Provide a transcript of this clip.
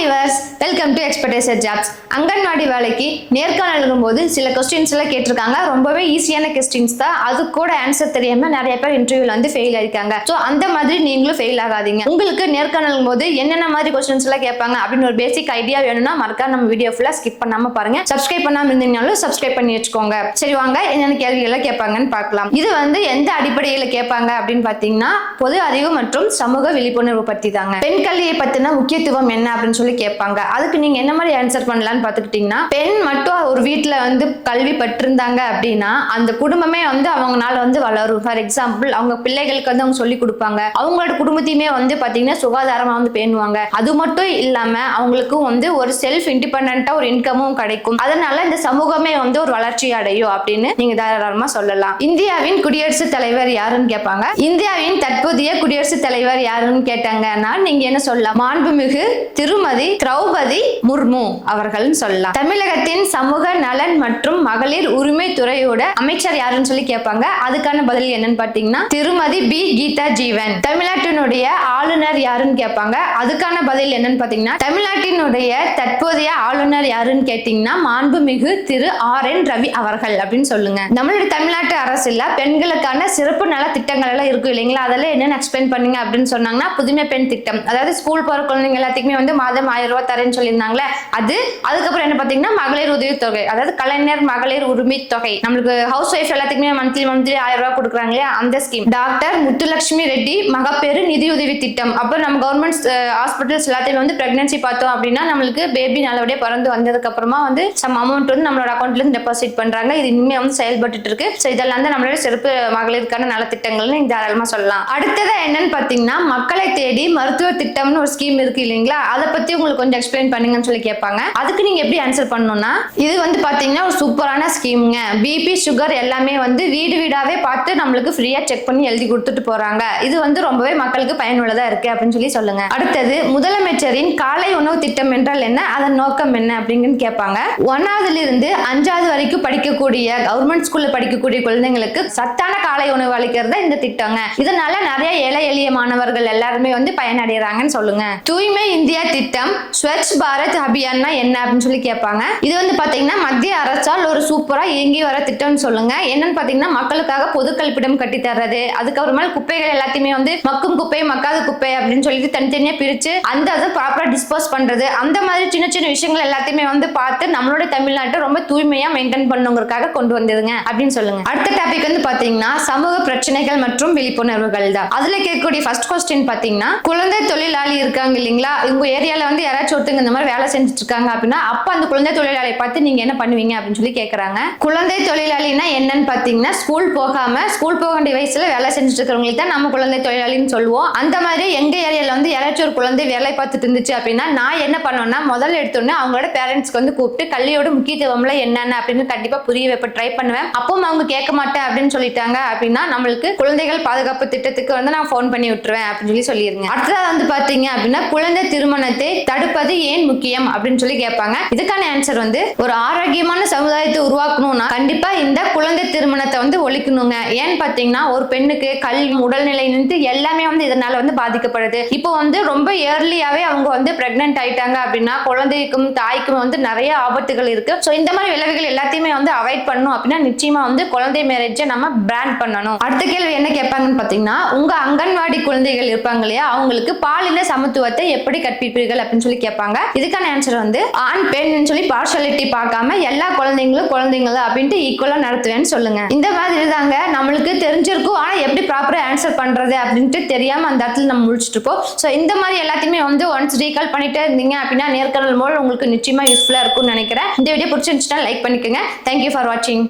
Viewers welcome to expertiser jobs anganwadi வேலைக்கு நேர்காணல் போது சில கொஸ்டின்ஸ் எல்லாம் கேட்டிருக்காங்க. ரொம்பவே ஈஸியான கொஸ்டின்ஸ் தான். அது கூட ஆன்சர் தெரியாம நிறைய பேர் இன்டர்வியூல வந்து ஃபெயில் ஆயிருக்காங்க. ஸோ அந்த மாதிரி நீங்களும் ஃபெயில் ஆகாதீங்க. உங்களுக்கு நேர்காணல் போது என்னென்ன மாதிரி கொஸ்டின்ஸ் எல்லாம் கேட்பாங்க அப்படின்னு ஒரு பேசிக் ஐடியா வேணும்னா மறக்கா நம்ம வீடியோ ஃபுல்லா ஸ்கிப் பண்ணாம பாருங்க. சப்ஸ்கிரைப் பண்ணாம இருந்தீங்கனாலும் சப்ஸ்கிரைப் பண்ணி வச்சுக்கோங்க. சரி வாங்க. என்னென்ன கேள்விகள் கேட்பாங்கன்னு பார்க்கலாம். இது வந்து எந்த அடிப்படையில் கேட்பாங்க அப்படின்னு பார்த்தீங்கன்னா பொது அறிவு மற்றும் சமூக விழிப்புணர்வு பத்தி தாங்க பெண் கல்வியை பத்தின முக்கியத்துவம் என்ன அப்படின்னு சொல்லி கேட்பாங்க. அதுக்கு நீங்க என்ன மாதிரி ஆன்சர் பண்ணலாம்னு பார்த்துக்கிட்டீங்கன்னா பெண் மட்டும் ஒரு வீட்டில் வந்து கல்வி பட்டிருந்தாங்க அப்படின்னா அந்த குடும்பமே வந்து அவங்களால வந்து வளரும். ஃபார் எக்ஸாம்பிள் அவங்க பிள்ளைகளுக்கு வந்து அவங்க சொல்லி கொடுப்பாங்க. அவங்களோட குடும்பத்தையுமே வந்து பார்த்தீங்கன்னா சுகாதாரமா வந்து பேணுவாங்க. அது மட்டும் இல்லாம அவங்களுக்கும் வந்து ஒரு செல்ஃப் இண்டிபெண்டா ஒரு இன்கமும் கிடைக்கும். அதனால இந்த சமூகமே வந்து ஒரு வளர்ச்சி அடையும் அப்படின்னு நீங்க தாராளமா சொல்லலாம். இந்தியாவின் குடியரசுத் தலைவர் யாருன்னு கேட்பாங்க. இந்தியாவின் தற்போதைய குடியரசுத் தலைவர் யாருன்னு கேட்டாங்கன்னா நீங்க என்ன சொல்லலாம்? மாண்புமிகு திருமதி திரௌபதி முர்மு அவர்கள்னு சொல்லலாம். தமிழகத்தின் சமூக நலன் மற்றும் மகளிர் உரிமை துறையோட அமைச்சர் யாருன்னு சொல்லி கேட்பாங்க. அதுக்கான பதில் என்னன்னு பாத்தீங்கன்னா திருமதி பி. கீதா ஜீவன். தமிழ்நாட்டினுடைய ஆளுநர் யாருன்னு கேட்பாங்க. அதுக்கான பதில் என்னன்னு பாத்தீங்கன்னா தமிழ்நாட்டினுடைய தற்போதைய ஆளுநர் யாருன்னு கேட்டீங்கன்னா மாண்புமிகு திரு ஆர். என். ரவி அவர்கள் அப்படின்னு சொல்லுங்க. நம்மளுடைய தமிழ்நாட்டு அரசுல பெண்களுக்கான சிறப்பு நல திட்டங்கள் எல்லாம் இருக்கும் இல்லைங்களா? அதெல்லாம் என்னென்ன எக்ஸ்பிளைன் பண்ணீங்க அப்படின்னு சொன்னாங்கன்னா புதுமை பெண் திட்டம். அதாவது ஸ்கூல் போற குழந்தைங்க எல்லாத்துக்குமே வந்து மாதம் ஆயிரம் ரூபாய் தரேன்னு சொல்லியிருந்தாங்களே அது அதுக்கப்புறம் என்ன பார்த்தீங்கன்னா மகளிர் உதவித்தொகை தொகை அதாவது கலைஞர் மகளிர் உரிமை தொகை. நம்மளுக்கு ஹவுஸ் ஒய்ஃப் எல்லாத்துக்குமே மந்த்லி மந்த்லி ஆயிரம் ரூபாய் கொடுக்குறாங்க இல்லையா? அந்த ஸ்கீம் டாக்டர் முத்துலட்சுமி ரெட்டி மகப்பேறு நிதியுதவி திட்டம். அப்புறம் நம்ம கவர்மெண்ட் ஹாஸ்பிட்டல்ஸ் எல்லாத்தையும் வந்து பிரெக்னன்சி பார்த்தோம் அப்படின்னா நம்மளுக்கு பேபி நல்லபடியாக பிறந்து வந்ததுக்கு அப்புறமா வந்து சம் அமௌண்ட் வந்து நம்மளோட அக்கௌண்ட்ல இருந்து டெபாசிட் பண்றாங்க. இது இனிமே வந்து செயல்பட்டு இருக்கு. ஸோ இதெல்லாம் தான் நம்மளோட சிறப்பு மகளிருக்கான நலத்திட்டங்கள்னு நீங்க தாராளமா சொல்லலாம். அடுத்ததா என்னன்னு பாத்தீங்கன்னா மக்களை தேடி மருத்துவ திட்டம்னு ஒரு ஸ்கீம் இருக்கு இல்லைங்களா? அதை பத்தி உங்களுக்கு கொஞ்சம் எக்ஸ்பிளைன் பண்ணுங்கன்னு சொல்லி கேட்பாங்க. அதுக்கு நீங்க எப்படி ஆன்சர் பண்ணணும்னா இது வந்து பாத்தீங்கன்னா ஒரு சூப்பரான ஸ்கீம்ங்க பிபி சுகர் எல்லாமே வந்து வீடு வீடாவே பார்த்து நம்மளுக்கு ஃப்ரீயா செக் பண்ணி எழுதி கொடுத்துட்டு போறாங்க. இது வந்து ரொம்பவே மக்களுக்கு பயனுள்ளதா இருக்கு அப்படின்னு சொல்லி சொல்லுங்க. அடுத்தது முதலமைச்சரின் காலை உணவு திட்டம் என்றால் என்ன? அதன் நோக்கம் என்ன அப்படிங்கன்னு கேட்பாங்க. ஒன்னாவதுல இருந்து அஞ்சாவது வரைக்கும் படிக்கக்கூடிய கவர்மெண்ட் ஸ்கூல்ல படிக்கக்கூடிய குழந்தைங்களுக்கு சத்தான காலை உணவு அளிக்கிறது இந்த திட்டங்க. இதனால நிறைய ஏழை எளிய மாணவர்கள் எல்லாருமே வந்து பயனடைகிறாங்கன்னு சொல்லுங்க. தூய்மை இந்தியா திட்டம் ஸ்வச் பாரத் அபியான்னா என்ன அப்படின்னு சொல்லி கேட்பாங்க. இது வந்து பாத்தீங்கன்னா மத்திய அரசால் ஒரு சூப்பரா இயங்கி வர திட்டம்னு சொல்லுங்க. என்னன்னு பாத்தீங்கன்னா மக்களுக்காக பொது கழிப்பிடம் கட்டி தர்றது. அதுக்கப்புறமா குப்பைகள் எல்லாத்தையுமே வந்து மக்கும் குப்பை மக்காத குப்பை அப்படின்னு சொல்லிட்டு தனித்தனியா பிரிச்சு அந்த அதை ப்ராப்பரா டிஸ்போஸ் பண்றது. அந்த மாதிரி சின்ன சின்ன விஷயங்கள் எல்லாத்தையுமே வந்து பார்த்து நம்மளோட தமிழ்நாட்டை ரொம்ப தூய்மையா மெயின்டைன் பண்ணுங்கிறதுக்காக கொண்டு வந்ததுங்க அப்படின்னு சொல்லுங்க. அடுத்த டாபிக் வந்து பாத்தீங்கன்னா சமூக பிரச்சனைகள் மற்றும் விழிப்புணர்வுகள் தான். அதுல கேட்கக்கூடிய ஃபர்ஸ்ட் கொஸ்டின் பாத்தீங்கன்னா குழந்தை தொழிலாளி இருக்காங்க இல்லைங்களா? உங்க ஏரியால வந்து யாராச்சும் ஒருத்தங்க இந்த மாதிரி வேலை செஞ்சுட்டு இருக்காங்க அப்படின்னா அப்ப அந்த குழந்தை தொழிலாளியை பார்த்து நீங்க என்ன பண்ணுவீங்க அப்படின்னு சொல்லி கேட்குறாங்க குழந்தை தொழிலாளினா என்னன்னு பாத்தீங்கன்னா ஸ்கூல் போகாம ஸ்கூல் போக வேண்டிய வயசுல வேலை செஞ்சுட்டு இருக்கிறவங்களுக்கு தான் நம்ம குழந்தை தொழிலாளின்னு சொல்லுவோம். அந்த மாதிரி எங்க ஏரியால வந்து யாராச்சும் ஒரு குழந்தை வேலை பார்த்துட்டு இருந்துச்சு அப்படின்னா நான் என்ன பண்ணுவேன்னா முதல்ல எடுத்தோன்னே அவங்களோட பேரண்ட்ஸ்க்கு வந்து கூப்பிட்டு கல்வியோட முக்கியத்துவம்ல என்னென்ன? அப்படின்னு கண்டிப்பா புரிய வைப்ப ட்ரை பண்ணுவேன். அப்பவும் அவங்க கேட்க மாட்டேன் அப்படின்னு சொல்லிட்டாங்க அப்படின்னா நம்மளுக்கு குழந்தைகள் பாதுகாப்பு திட்டத்துக்கு வந்து நான் ஃபோன் பண்ணி விட்டுருவேன் அப்படின்னு சொல்லி சொல்லிருங்க. அடுத்தது வந்து பாத்தீங்க அப்படின்னா குழந்தை திருமணத்தை தடுப்பது ஏன் முக்கியம் அப்படின்னு சொல்லி கேட்பாங்க. இதுக்கான ஆன்சர் வந்து ஒரு ஆரோக்கியமான சமுதாயத்தை உருவாக்கணும்னா கண்டிப்பா இந்த குழந்தை திருமணத்தை வந்து ஒழிக்கணுங்க. ஏன்னு பாத்தீங்கன்னா ஒரு பெண்ணுக்கு கல்வி உடல்நிலை நின்று எல்லாமே வந்து இதனால வந்து பாதிக்கப்படுது. இப்போ வந்து ரொம்ப இயர்லியாவே அவங்க வந்து பிரெக்னென்ட் ஆயிட்டாங்க அப்படின்னா குழந்தைக்கும் தாய்க்கும் வந்து நிறைய ஆபத்துகள் இருக்கு. ஸோ இந்த மாதிரி விளைவுகள் எல்லாத்தையுமே வந்து அவாய்ட் பண்ணணும் அப்படின்னா நிச்சயமா வந்து குழந்தை மேரேஜை நம்ம பிராண்ட் பண்ணணும். அடுத்த கேள்வி என்ன கேட்பாங்கன்னு பாத்தீங்கன்னா உங்க அங்கன்வாடி குழந்தைகள் இருப்பாங்க இல்லையா? அவங்களுக்கு பாலின சமத்துவத்தை எப்படி கற்பிப்பீர்கள் அப்படின்னு சொல்லி கேட்பாங்க. இதுக்கான ஆன்சர் வந்து ஆண் பெண் சொல்லி பார்ஷாலிட்டி பார்க்காம எல்லா குழந்தைங்களும் குழந்தைங்கள அப்படின்ட்டு ஈக்குவலா நடத்துவேன்னு சொல்லுங்க. இந்த மாதிரி தாங்க நம்மளுக்கு தெரிஞ்சிருக்கும். ஆனா எப்படி ப்ராப்பரா ஆன்சர் பண்றது அப்படின்ட்டு தெரியாம அந்த இடத்துல நம்ம முடிச்சுட்டு இருப்போம். ஸோ இந்த மாதிரி எல்லாத்தையுமே வந்து ஒன்ஸ் ரீகால் பண்ணிட்டே இருந்தீங்க அப்படின்னா நேர்காணல் மூலம் உங்களுக்கு நிச்சயமா யூஸ்ஃபுல்லா இருக்கும்னு நினைக்கிறேன். இந்த வீடியோ பிடிச்சிருந்துச்சுன்னா லைக் பண்ணிக்கோங்க. தேங்க்யூ ஃபார் வாட்சிங்